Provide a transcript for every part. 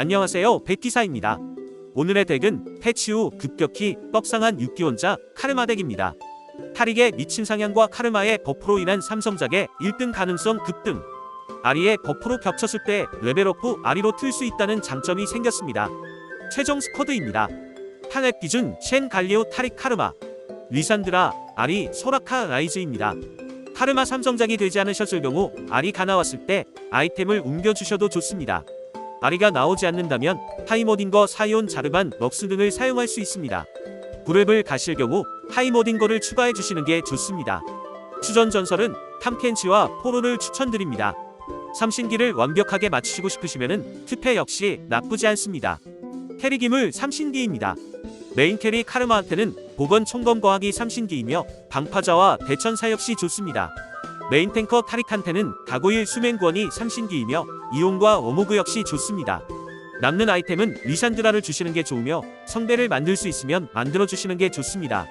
안녕하세요 백기사입니다. 오늘의 덱은 패치 후 급격히 떡상한 6기원자 카르마 덱입니다. 탈익의 미친 상향과 카르마의 버프로 인한 삼성작의 1등 가능성 급등 아리의 버프로 겹쳤을 때 레벨업 후 아리로 틀 수 있다는 장점이 생겼습니다. 최종 스쿼드입니다. 탄핵 기준 쉔 갈리오 타릭 카르마 리산드라 아리 소라카 라이즈입니다. 카르마 삼성작이 되지 않으셨을 경우 아리 가 나왔을 때 아이템을 옮겨주셔도 좋습니다. 아리가 나오지 않는다면 하이모딩거 사이온 자르반 럭스 등을 사용할 수 있습니다. 구랩을 가실 경우 하이모딩거를 추가해 주시는 게 좋습니다. 추전 전설은 탐켄치와 포로를 추천드립니다. 삼신기를 완벽하게 맞추시고 싶으시면은 투페 역시 나쁘지 않습니다. 캐리 기물 삼신기입니다. 메인 캐리 카르마한테는 보건 총검 거하기 삼신기이며 방파자와 대천사 역시 좋습니다. 메인 탱커 타릭한테는 가고일 수맹권이 삼신기이며 이용과 어모그 역시 좋습니다. 남는 아이템은 리산드라를 주시는 게 좋으며 성배를 만들 수 있으면 만들어 주시는 게 좋습니다.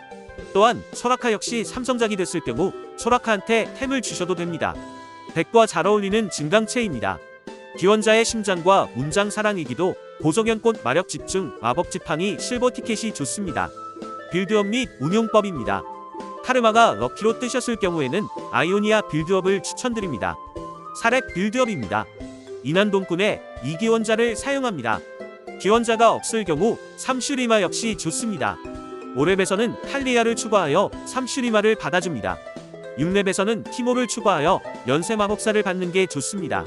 또한 소라카 역시 삼성작이 됐을 경우 소라카한테 템을 주셔도 됩니다. 백과 잘 어울리는 증강체입니다. 기원자의 심장과 문장 사랑이기도 보정연꽃 마력 집중 마법 지팡이 실버 티켓이 좋습니다. 빌드업 및 운용법입니다. 카르마가 럭키로 뜨셨을 경우에는 아이오니아 빌드업을 추천드립니다. 사렉 빌드업입니다. 이난동꾼의 이기원자를 사용합니다. 기원자가 없을 경우 삼슈리마 역시 좋습니다. 5렙에서는 탈리아를 추가하여 삼슈리마를 받아줍니다. 6렙에서는 티모를 추가하여 연쇄 마법사를 받는 게 좋습니다.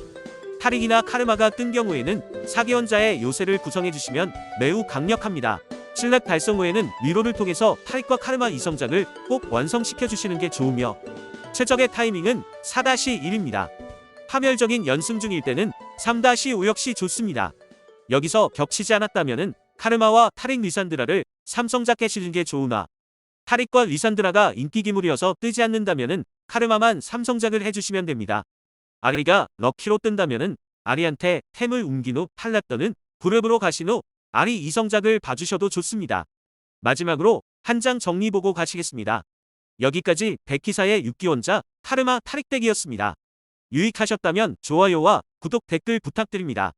타릭이나 카르마가 뜬 경우에는 사기원자의 요새를 구성해주시면 매우 강력합니다. 7렙 달성 후에는 위로를 통해서 타릭과 카르마 이성작을 꼭 완성시켜 주시는 게 좋으며 최적의 타이밍은 4-1입니다. 파멸적인 연승 중일 때는 3-5 역시 좋습니다. 여기서 겹치지 않았다면은 카르마와 타릭 리산드라를 삼성작 깨시는 게 좋으나 타릭과 리산드라가 인기 기물이어서 뜨지 않는다면은 카르마만 삼성작을 해주시면 됩니다. 아리가 럭키로 뜬다면은 아리한테 템을 옮긴 후 팔랐더는 그룹으로 가신 후 아리 이성작을 봐주셔도 좋습니다. 마지막으로 한 장 정리 보고 가시겠습니다. 여기까지 백기사의 6기원자 카르마 타릭덱이었습니다. 유익하셨다면 좋아요와 구독 댓글 부탁드립니다.